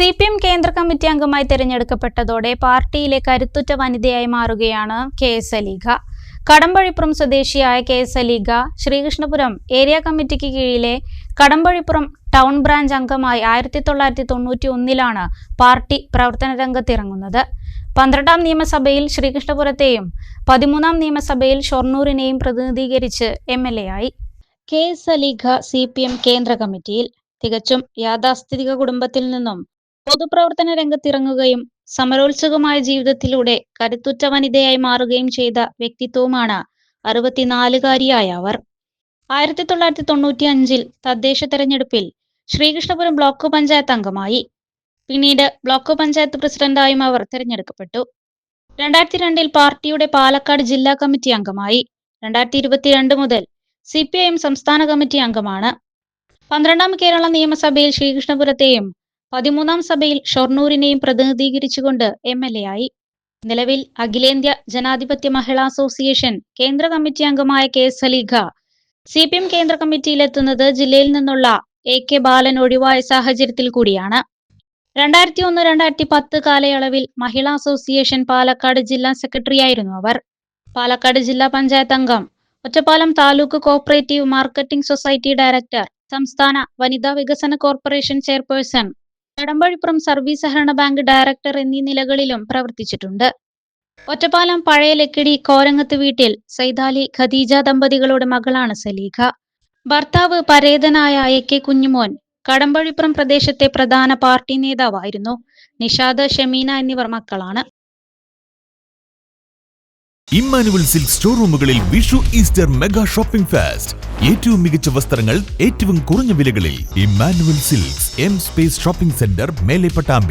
C P M കേന്ദ്ര committee അംഗമായി തിരഞ്ഞെടുക്കപ്പെട്ടതോടെ പാർട്ടിയിലെ കരുത്തുറ്റ വനിതയായി മാറുകയാണ് കെ എസ് അലീഗ കടമ്പഴിപ്പുറം സ്വദേശിയായ K S Aleega Sreekrishnapuram area കമ്മിറ്റിക്ക് കീഴിലെ കടമ്പഴിപ്പുറം ടൗൺ ബ്രാഞ്ച് അംഗമായി ആയിരത്തി തൊള്ളായിരത്തി തൊണ്ണൂറ്റി ഒന്നിലാണ് പാർട്ടി പ്രവർത്തന രംഗത്തിറങ്ങുന്നത് പന്ത്രണ്ടാം നിയമസഭയിൽ ശ്രീകൃഷ്ണപുരത്തെയും പതിമൂന്നാം നിയമസഭയിൽ ഷൊർണൂരിനെയും പ്രതിനിധീകരിച്ച് എം എൽ എ ആയി. K S Aleega C P M കേന്ദ്ര കമ്മിറ്റിയിൽ തികച്ചും യാഥാസ്ഥിതിക കുടുംബത്തിൽ നിന്നും പൊതുപ്രവർത്തന രംഗത്തിറങ്ങുകയും സമരോത്സുകമായ ജീവിതത്തിലൂടെ കരുത്തുറ്റ വനിതയായി മാറുകയും ചെയ്ത വ്യക്തിത്വവുമാണ് അറുപത്തിനാലുകാരിയായ അവർ. ആയിരത്തി തൊള്ളായിരത്തി തൊണ്ണൂറ്റി അഞ്ചിൽ തദ്ദേശ തെരഞ്ഞെടുപ്പിൽ ശ്രീകൃഷ്ണപുരം ബ്ലോക്ക് പഞ്ചായത്ത് അംഗമായി. പിന്നീട് ബ്ലോക്ക് പഞ്ചായത്ത് പ്രസിഡന്റായും അവർ തിരഞ്ഞെടുക്കപ്പെട്ടു. രണ്ടായിരത്തി രണ്ടിൽ പാർട്ടിയുടെ പാലക്കാട് ജില്ലാ കമ്മിറ്റി അംഗമായി. രണ്ടായിരത്തി ഇരുപത്തിരണ്ട് മുതൽ സി പി ഐ എം സംസ്ഥാന കമ്മിറ്റി അംഗമാണ്. പന്ത്രണ്ടാം കേരള നിയമസഭയിൽ ശ്രീകൃഷ്ണപുരത്തെയും പതിമൂന്നാം സഭയിൽ ഷൊർണൂരിനെയും പ്രതിനിധീകരിച്ചുകൊണ്ട് എം എൽ എ ആയി. നിലവിൽ അഖിലേന്ത്യാ ജനാധിപത്യ മഹിളാ അസോസിയേഷൻ കേന്ദ്ര കമ്മിറ്റി അംഗമായ K S Alikha. C P M കേന്ദ്ര കമ്മിറ്റിയിലെത്തുന്നത് ജില്ലയിൽ നിന്നുള്ള എ കെ ബാലൻ ഒഴിവായ സാഹചര്യത്തിൽ കൂടിയാണ്. രണ്ടായിരത്തി ഒന്ന് രണ്ടായിരത്തി പത്ത് കാലയളവിൽ മഹിളാ അസോസിയേഷൻ പാലക്കാട് ജില്ലാ സെക്രട്ടറിയായിരുന്നു അവർ. പാലക്കാട് ജില്ലാ പഞ്ചായത്ത് അംഗം Ottapalam taluk cooperative marketing society director സംസ്ഥാന വനിതാ വികസന കോർപ്പറേഷൻ ചെയർപേഴ്സൺ കടമ്പഴിപ്പുറം സർവീസ് സഹകരണ ബാങ്ക് ഡയറക്ടർ എന്നീ നിലകളിലും പ്രവർത്തിച്ചിട്ടുണ്ട്. ഒറ്റപ്പാലം പഴയ ലക്കിടി കോരങ്ങത്ത് വീട്ടിൽ സൈതാലി ഖദീജ ദമ്പതികളുടെ മകളാണ് സലീഖ. ഭർത്താവ് പരേതനായ എ കെ കുഞ്ഞുമോൻ കടമ്പഴിപ്പുറം പ്രദേശത്തെ പ്രധാന പാർട്ടി നേതാവായിരുന്നു. നിഷാദ് ഷമീന എന്നിവർ മക്കളാണ്. Emmanuel silk store റൂമുകളിൽ Vishu Easter mega shopping fest. ഏറ്റവും മികച്ച വസ്ത്രങ്ങൾ ഏറ്റവും കുറഞ്ഞ വിലകളിൽ Emmanuel silks M space shopping centre Mele Pattambi.